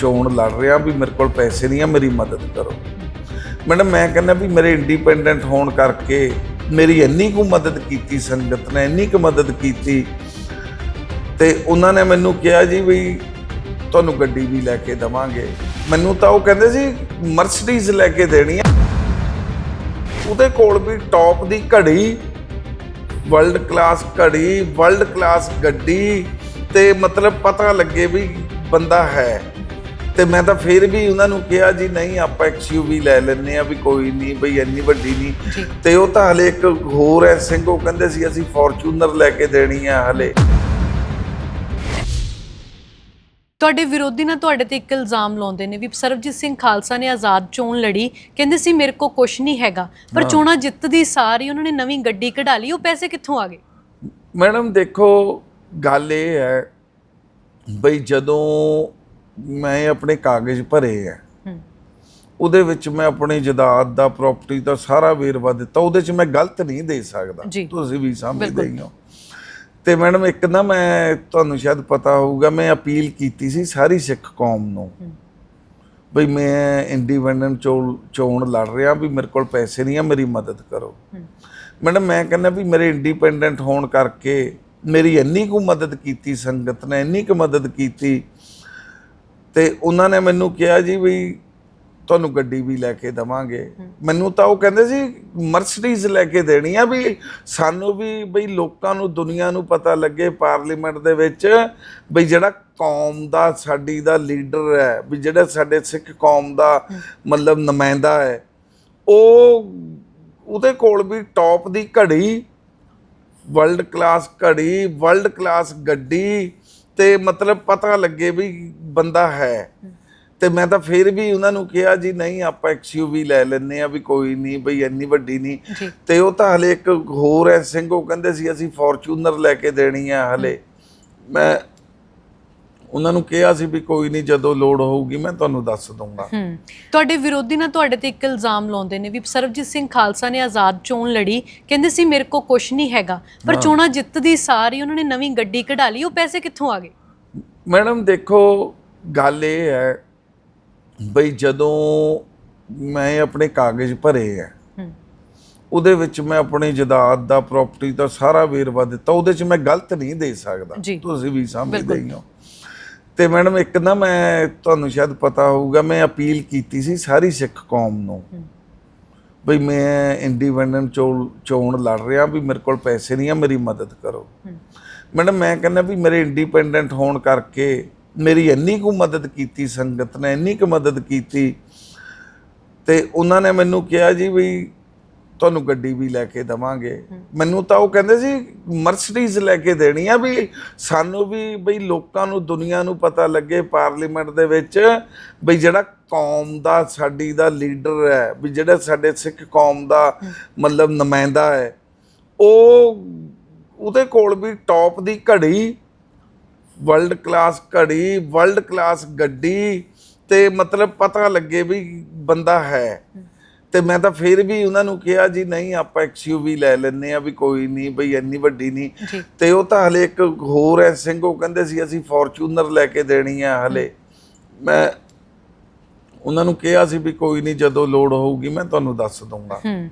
ਚੋਣ ਲੜ ਰਿਹਾ ਵੀ ਮੇਰੇ ਕੋਲ ਪੈਸੇ ਨਹੀਂ ਆ, ਮੇਰੀ ਮਦਦ ਕਰੋ। ਮੈਡਮ, ਮੈਂ ਕਹਿੰਦਾ ਵੀ ਮੇਰੇ ਇੰਡੀਪੈਂਡੈਂਟ ਹੋਣ ਕਰਕੇ ਮੇਰੀ ਇੰਨੀ ਕੁ ਮਦਦ ਕੀਤੀ, ਸੰਗਤ ਨੇ ਇੰਨੀ ਕੁ ਮਦਦ ਕੀਤੀ ਤੇ ਉਹਨਾਂ ਨੇ ਮੈਨੂੰ ਕਿਹਾ ਜੀ ਵੀ ਤੁਹਾਨੂੰ ਗੱਡੀ ਵੀ ਲੈ ਕੇ ਦਵਾਂਗੇ। ਮੈਨੂੰ ਤਾਂ ਉਹ ਕਹਿੰਦੇ ਸੀ ਮਰਸੀਡੀਜ਼ ਲੈ ਕੇ ਦੇਣੀ ਆ। ਉਹਦੇ ਕੋਲ ਵੀ ਟੌਪ ਦੀ ਘੜੀ ਵਰਲਡ ਕਲਾਸ ਘੜੀ ਵਰਲਡ ਕਲਾਸ ਗੱਡੀ ਤੇ ਮਤਲਬ ਪਤਾ ਲੱਗੇ ਵੀ ਬੰਦਾ ਹੈ। ਤੇ ਮੈਂ ਤਾਂ ਫਿਰ ਵੀ ਉਹਨਾਂ ਨੂੰ ਕਿਹਾ ਜੀ ਨਹੀਂ ਆਪਾਂ ਐਕਸਯੂਵੀ ਲੈ ਲੈਨੇ ਆ ਵੀ ਕੋਈ ਨਹੀਂ ਬਈ ਇੰਨੀ ਵੱਡੀ ਨਹੀਂ। ਤੇ ਉਹ ਤਾਂ ਹਲੇ ਇੱਕ ਹੋਰ ਐ ਸਿੰਘ ਉਹ ਕਹਿੰਦੇ ਸੀ ਅਸੀਂ ਫੋਰਚੂਨਰ ਲੈ ਕੇ ਦੇਣੀ ਆ ਹਲੇ। ਤੁਹਾਡੇ ਵਿਰੋਧੀ ਨਾ ਤੁਹਾਡੇ ਤੇ ਇੱਕ ਇਲਜ਼ਾਮ ਲਾਉਂਦੇ ਨੇ ਵੀ ਸਰਬਜੀਤ ਸਿੰਘ ਖਾਲਸਾ ਨੇ ਆਜ਼ਾਦ ਚੋਣ ਲੜੀ। ਕਹਿੰਦੇ ਸੀ ਮੇਰੇ ਕੋ ਕੁਝ ਨਹੀਂ ਹੈਗਾ। ਪਰ ਚੋਣਾਂ ਜਿੱਤਦੀ ਸਾਰੀ ਉਹਨਾਂ ਨੇ ਨਵੀਂ ਗੱਡੀ ਕਢਾ ਲਈ। ਉਹ ਪੈਸੇ ਕਿੱਥੋਂ ਆ ਗਏ? ਮੈਡਮ ਦੇਖੋ ਗੱਲ ਇਹ ਹੈ ਬਈ ਜਦੋਂ ਮੈਂ ਆਪਣੇ ਕਾਗਜ਼ ਭਰੇ ਆ। ਉਹਦੇ ਵਿੱਚ ਮੈਂ ਆਪਣੀ ਜਾਇਦਾਦ ਦਾ ਪ੍ਰਾਪਰਟੀ ਦਾ ਸਾਰਾ ਵੇਰਵਾ ਦਿੱਤਾ। ਉਹਦੇ 'ਚ ਮੈਂ ਗਲਤ ਨਹੀਂ ਦੇ ਸਕਦਾ। ਜੀ। ਤੁਸੀਂ ਵੀ ਸਮਝਦੇ। ਹੀ ਹੋ। ਤੇ ਮੈਡਮ ਇੱਕ ਨਾ ਮੈਂ ਤੁਹਾਨੂੰ ਸ਼ਾਇਦ ਪਤਾ ਹੋਊਗਾ ਮੈਂ ਅਪੀਲ ਕੀਤੀ ਸੀ ਸਾਰੀ ਸਿੱਖ ਕੌਮ ਨੂੰ। ਬਈ ਮੈਂ ਇੰਡੀਪੈਂਡੈਂਟ ਚੋਣ ਚੋਣ ਲੜ ਰਿਹਾ ਵੀ ਮੇਰੇ ਕੋਲ ਪੈਸੇ ਨਹੀਂ ਆ ਮੇਰੀ ਮਦਦ ਕਰੋ। ਮੈਡਮ ਮੈਂ ਕਹਿੰਦਾ ਵੀ ਮੇਰੇ ਇੰਡੀਪੈਂਡੈਂਟ ਹੋਣ ਕਰਕੇ ਮੇਰੀ ਇੰਨੀ ਕੁ ਮਦਦ ਕੀਤੀ ਸੰਗਤ ਨੇ ਇੰਨੀ ਕੁ ਮਦਦ ਕੀਤੀ ਤੇ ਉਹਨਾਂ ਨੇ ਮੈਨੂੰ ਕਿਹਾ ਜੀ ਵੀ ਤੁਹਾਨੂੰ ਗੱਡੀ ਵੀ ਲੈ ਕੇ ਦਵਾਂਗੇ। ਮੈਨੂੰ ਤਾਂ ਉਹ ਕਹਿੰਦੇ ਸੀ ਮਰਸੀਡੀਜ਼ ਲੈ ਕੇ ਦੇਣੀ ਆ ਵੀ ਸਾਨੂੰ ਵੀ ਬਈ ਲੋਕਾਂ ਨੂੰ, ਦੁਨੀਆ ਨੂੰ ਪਤਾ ਲੱਗੇ ਪਾਰਲੀਮੈਂਟ ਦੇ ਵਿੱਚ ਬਈ ਜਿਹੜਾ ਕੌਮ ਦਾ, ਸਾਡੀ ਦਾ ਲੀਡਰ ਹੈ, ਵੀ ਜਿਹੜਾ ਸਾਡੇ ਸਿੱਖ ਕੌਮ ਦਾ ਮਤਲਬ ਨੁਮਾਇੰਦਾ ਹੈ, ਉਹ ਉਹਦੇ ਕੋਲ ਵੀ ਟੌਪ ਦੀ ਘੜੀ ਵਰਲਡ ਕਲਾਸ ਘੜੀ ਵਰਲਡ ਕਲਾਸ ਗੱਡੀ ਤੇ ਮਤਲਬ ਪਤਾ ਲੱਗੇ ਵੀ ਬੰਦਾ ਹੈ। ਤੇ ਮੈਂ ਤਾਂ ਫਿਰ ਵੀ ਉਹਨਾਂ ਨੂੰ ਕਿਹਾ ਜੀ ਨਹੀਂ ਆਪਾਂ ਐਕਸਯੂਵੀ ਲੈ ਲੈਨੇ ਆ ਵੀ ਕੋਈ ਨਹੀਂ ਬਈ ਇੰਨੀ ਵੱਡੀ ਨਹੀਂ। ਤੇ ਉਹ ਤਾਂ ਹਲੇ ਇੱਕ ਹੋਰ ਐ ਸਿੰਘ ਉਹ ਕਹਿੰਦੇ ਸੀ ਅਸੀਂ ਫੋਰਚੂਨਰ ਲੈ ਕੇ ਦੇਣੀ ਆ ਹਲੇ। ਮੈਂ ਉਹਨਾਂ ਨੂੰ ਕਿਹਾ ਸੀ ਵੀ ਕੋਈ ਨਹੀਂ ਜਦੋਂ ਲੋੜ ਹੋਊਗੀ ਮੈਂ ਤੁਹਾਨੂੰ ਦੱਸ ਦੂੰਗਾ ਹੂੰ। ਤੁਹਾਡੇ ਵਿਰੋਧੀ ਨਾ ਤੁਹਾਡੇ ਤੇ ਇੱਕ ਇਲਜ਼ਾਮ ਲਾਉਂਦੇ ਨੇ ਵੀ ਸਰਬਜੀਤ ਸਿੰਘ ਖਾਲਸਾ ਨੇ ਆਜ਼ਾਦ ਚੋਣ ਲੜੀ। ਕਹਿੰਦੇ ਸੀ ਮੇਰੇ ਕੋ ਕੁਝ ਨਹੀਂ ਹੈਗਾ ਪਰ ਚੋਣਾਂ ਜਿੱਤਦੀ ਸਾਰੀ ਉਹਨਾਂ ਨੇ ਨਵੀਂ ਗੱਡੀ ਕਢਾ ਲਈ ਉਹ ਪੈਸੇ ਕਿੱਥੋਂ ਆ ਗਏ? ਮੈਡਮ ਦੇਖੋ ਗੱਲ ਇਹ ਹੈ ਬਈ ਜਦੋਂ ਮੈਂ ਆਪਣੇ ਕਾਗਜ਼ ਭਰੇ ਆ ਉਹਦੇ ਵਿੱਚ ਮੈਂ ਆਪਣੀ ਜਾਇਦਾਦ ਦਾ ਪ੍ਰਾਪਰਟੀ ਦਾ ਸਾਰਾ ਵੇਰਵਾ ਦਿੱਤਾ ਉਹਦੇ 'ਚ ਮੈਂ ਗਲਤ ਨਹੀਂ ਦੇ ਸਕਦਾ। ਤੁਸੀਂ ਵੀ ਸਮਝਦੇ। ਹੀ ਹੋ ਤੇ ਮੈਡਮ ਇੱਕ ਨਾ ਮੈਂ ਤੁਹਾਨੂੰ ਸ਼ਾਇਦ ਪਤਾ ਹੋਊਗਾ ਮੈਂ ਅਪੀਲ ਕੀਤੀ ਸੀ ਸਾਰੀ ਸਿੱਖ ਕੌਮ ਨੂੰ। ਬਈ ਮੈਂ ਇੰਡੀਪੈਂਡੈਂਟ ਚੋਣ ਲੜ ਰਿਹਾ ਵੀ ਮੇਰੇ ਕੋਲ ਪੈਸੇ ਨਹੀਂ ਆ ਮੇਰੀ ਮਦਦ ਕਰੋ। ਮੈਡਮ ਮੈਂ ਕਹਿੰਦਾ ਵੀ ਮੇਰੇ ਇੰਡੀਪੈਂਡੈਂਟ ਹੋਣ ਕਰਕੇ ਮੇਰੀ ਇੰਨੀ ਕੁ ਮਦਦ ਕੀਤੀ ਸੰਗਤ ਨੇ ਇੰਨੀ ਕੁ ਮਦਦ ਕੀਤੀ ਤੇ ਉਹਨਾਂ ਨੇ ਮੈਨੂੰ ਕਿਹਾ ਜੀ ਵੀ ਤੁਹਾਨੂੰ ਗੱਡੀ ਵੀ ਲੈ ਕੇ ਦਵਾਂਗੇ। ਮੈਨੂੰ ਤਾਂ ਉਹ ਕਹਿੰਦੇ ਸੀ ਮਰਸੀਡੀਜ਼ ਲੈ ਕੇ ਦੇਣੀ ਆ ਵੀ ਸਾਨੂੰ ਵੀ ਬਈ ਲੋਕਾਂ ਨੂੰ ਦੁਨੀਆ ਨੂੰ ਪਤਾ ਲੱਗੇ ਪਾਰਲੀਮੈਂਟ ਦੇ ਵਿੱਚ ਬਈ ਜਿਹੜਾ ਕੌਮ ਦਾ ਸਾਡੀ ਦਾ ਲੀਡਰ ਹੈ ਵੀ ਜਿਹੜਾ ਸਾਡੇ ਸਿੱਖ ਕੌਮ ਦਾ ਮਤਲਬ ਨੁਮਾਇੰਦਾ ਹੈ ਉਹ ਉਹਦੇ ਕੋਲ ਵੀ ਟੌਪ ਦੀ ਘੜੀ ਵਰਲਡ ਕਲਾਸ ਘੜੀ ਵਰਲਡ ਕਲਾਸ ਗੱਡੀ ਤੇ ਮਤਲਬ ਪਤਾ ਲੱਗੇ ਵੀ ਬੰਦਾ ਹੈ। ਤੇ ਮੈਂ ਤਾਂ ਫਿਰ ਵੀ ਉਹਨਾਂ ਨੂੰ ਕਿਹਾ ਜੀ ਨਹੀਂ ਆਪਾਂ ਐਕਸਯੂਵੀ ਲੈ ਲੈਨੇ ਆ ਵੀ ਕੋਈ ਨਹੀਂ ਬਈ ਇੰਨੀ ਵੱਡੀ ਨਹੀਂ। ਤੇ ਉਹ ਤਾਂ ਹਲੇ ਇੱਕ ਹੋਰ ਐ ਸਿੰਘ ਉਹ ਕਹਿੰਦੇ ਸੀ ਅਸੀਂ ਫੋਰਚੂਨਰ ਲੈ ਕੇ ਦੇਣੀ ਆ ਹਲੇ। ਮੈਂ ਉਹਨਾਂ ਨੂੰ ਕਿਹਾ ਸੀ ਵੀ ਕੋਈ ਨਹੀਂ ਜਦੋਂ ਲੋੜ ਹੋਊਗੀ ਮੈਂ ਤੁਹਾਨੂੰ ਦੱਸ ਹੂੰ।